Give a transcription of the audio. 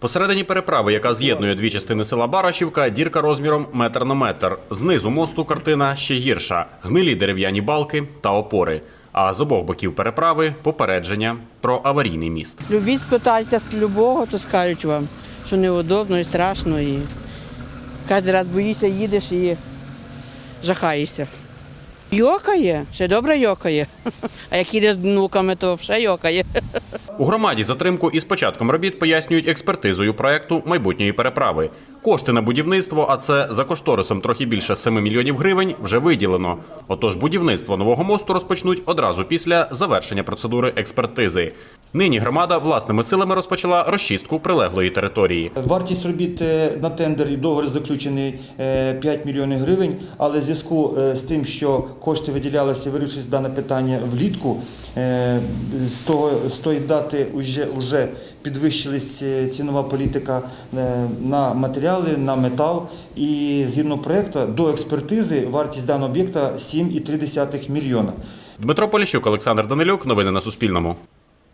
Посередині переправи, яка з'єднує дві частини села Барашівка, дірка розміром метр на метр. Знизу мосту картина ще гірша: гнилі дерев'яні балки та опори. А з обох боків переправи попередження про аварійний міст. Любіть, спитайте любого, то скажуть вам, що неудобно і страшно. І кожен раз боїшся, їдеш і жахаєшся. Йокає, ще добре йокає. А як їдеш з внуками, то взагалі йокає. У громаді затримку із початком робіт пояснюють експертизою проекту майбутньої переправи. Кошти на будівництво, а це за кошторисом трохи більше 7 мільйонів гривень, вже виділено. Отож, будівництво нового мосту розпочнуть одразу після завершення процедури експертизи. Нині громада власними силами розпочала розчистку прилеглої території. Вартість робіт е, на тендер і договір заключений е, 5 мільйонів гривень, але в зв'язку е, з тим, що кошти виділялися, вирішилось дане питання влітку, е, з, того, з тої дати вже, підвищилась е, цінова політика е, на матеріали, на метал. І згідно проекту до експертизи вартість даного об'єкта 7,3 мільйона. Дмитро Поліщук, Олександр Данилюк. Новини на Суспільному.